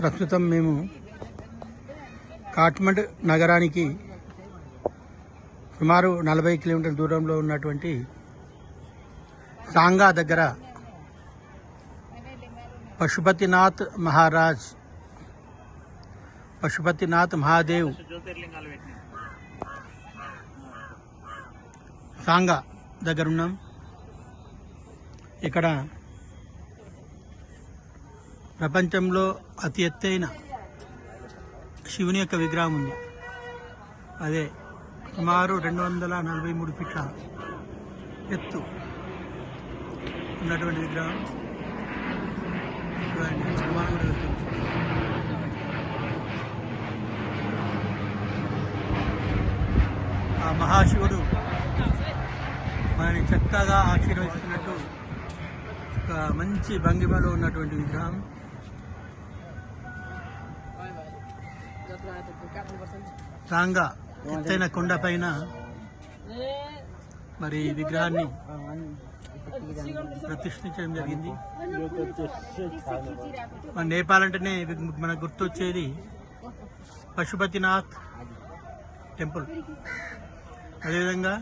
ప్రస్తుతం మేము కాట్మండ్ నగరానికి సుమారు నలభై కిలోమీటర్ల దూరంలో ఉన్నటువంటి సాంగా దగ్గర పశుపతినాథ్ మహారాజ్ పశుపతినాథ్ మహాదేవ్ సాంగా దగ్గర ఉన్నాం. ఇక్కడ ప్రపంచంలో అతి ఎత్తైన శివుని యొక్క విగ్రహం ఉంది. అదే సుమారు రెండు వందల నలభై మూడు ఫీట్ల ఎత్తు ఉన్నటువంటి విగ్రహం. హనుమాన్ కూడా ఆ మహాశివుడు మనని చక్కగా ఆశీర్వదిస్తున్నట్టు ఒక మంచి భంగిమలో ఉన్నటువంటి విగ్రహం. రాంగా ఎత్తైన కొండ పైన మరి ఈ విగ్రహాన్ని ప్రతిష్ఠించడం జరిగింది. మన నేపాల్ అంటేనే మనకు గుర్తొచ్చేది పశుపతినాథ్ టెంపుల్. అదేవిధంగా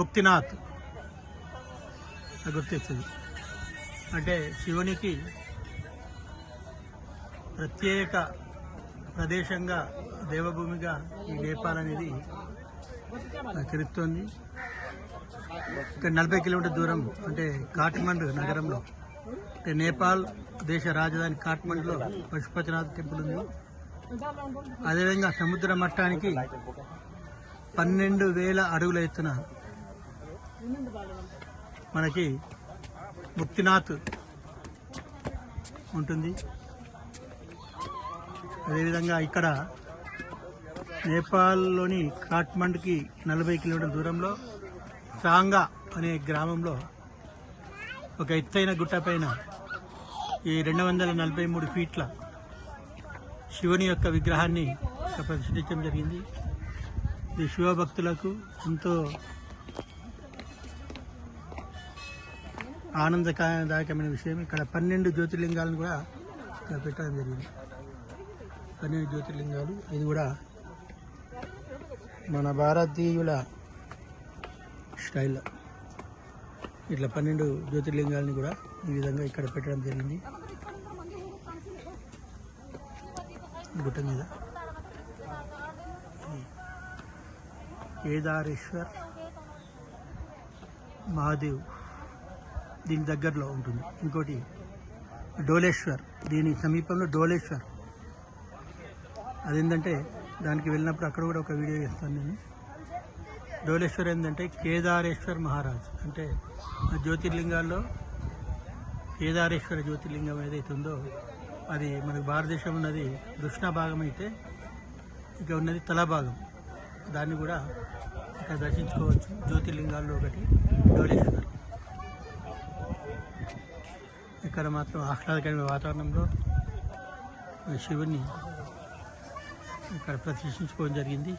ముక్తినాథ్ గుర్తొచ్చేది. అంటే శివునికి ప్రత్యేక ప్రదేశంగా దేవభూమిగా ఈ నేపాల్ అనేది తెలుస్తోంది ఇక్కడ నలభై కిలోమీటర్ దూరం అంటే కాఠ్మండ్ నగరంలో అంటే నేపాల్ దేశ రాజధాని కాఠ్మండ్లో పశుపతినాథ్ టెంపుల్ ఉంది. అదేవిధంగా సముద్ర మట్టానికి పన్నెండు వేల అడుగుల ఎత్తున మనకి ముక్తినాథ్ ఉంటుంది. అదేవిధంగా ఇక్కడ నేపాల్లోని కాఠ్మండ్కి నలభై కిలోమీటర్ల దూరంలో సాంగా అనే గ్రామంలో ఒక ఎత్తైన గుట్టపైన ఈ రెండు వందల నలభై మూడు ఫీట్ల శివుని యొక్క విగ్రహాన్ని ఇక్కడ ప్రతిష్ఠించడం జరిగింది. ఇది శివభక్తులకు ఎంతో ఆనందదాయకమైన విషయం. ఇక్కడ పన్నెండు జ్యోతిర్లింగాలను కూడా ఇక్కడ పెట్టడం జరిగింది. పన్నెండు జ్యోతిర్లింగాలు. ఇది కూడా మన భారతీయుల స్టైల్లో ఇట్లా పన్నెండు జ్యోతిర్లింగాలని కూడా ఈ విధంగా ఇక్కడ పెట్టడం జరిగింది. గుట్ట మీద. కేదారేశ్వర్ మహాదేవ్ దీని దగ్గరలో ఉంటుంది. ఇంకోటి డోలేశ్వర్. దీని సమీపంలో డోలేశ్వర్. అదేంటంటే దానికి వెళ్ళినప్పుడు అక్కడ కూడా ఒక వీడియో చేస్తాను నేను. డోలేశ్వర్ ఏంటంటే కేదారేశ్వర్ మహారాజ్. అంటే ఆ జ్యోతిర్లింగాల్లో కేదారేశ్వర జ్యోతిర్లింగం ఏదైతే ఉందో అది మనకు భారతదేశం ఉన్నది దృష్ణ భాగం అయితే ఇక ఉన్నది తల భాగం. దాన్ని కూడా ఇక్కడ దర్శించుకోవచ్చు. జ్యోతిర్లింగాల్లో ఒకటి డోలేశ్వర్. ఇక్కడ మాత్రం ఆహ్లాదకరమైన వాతావరణంలో శివుని ఇక్కడ ప్రతిష్ఠించుకోవడం జరిగింది.